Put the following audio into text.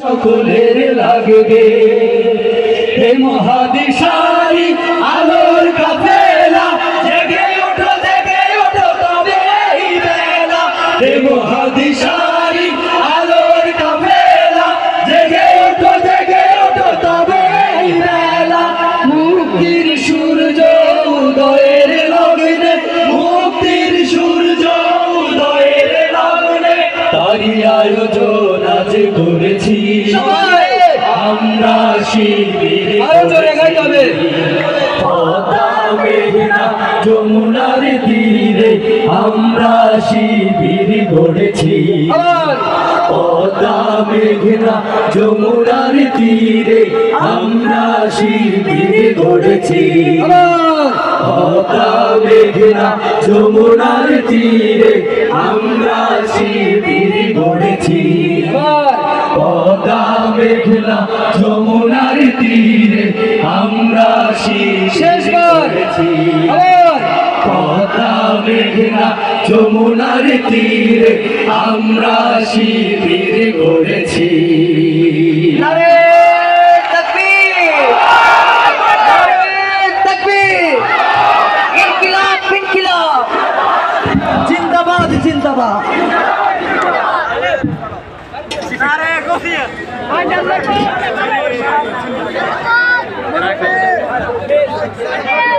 সকলের লাগবে। হে মহাদিশারি, আলোর কাফেলা জেগে ওঠো জেগে ওঠো, তবে এই বেলা। হে আলোর কাফেলা জেগে ওঠো জেগে ওঠো, তবে এই বেলা। মুক্তির সূর্য উদয়ের লগ্নে, মুক্তির সূর্য উদয়ের লগ্নে তারি আয়োজন আজ করেছি। আমরা শিবির যমুনার তীরে আমরা শিবির গড়েছি। পদ্মা মেঘনা যমুনার তীরে আমরা শিবির গড়েছি। পদ্মা মেঘনা যমুনার তীরে আমরা শিবির পদ্মা মেঘনা যমুনার তীরে আমরা শেষবার। পদ্মা মেঘনা যমুনার তীরে আমরা শিবির গড়েছি জিন্দাবাদ জিন্দাবাদ। Aynen.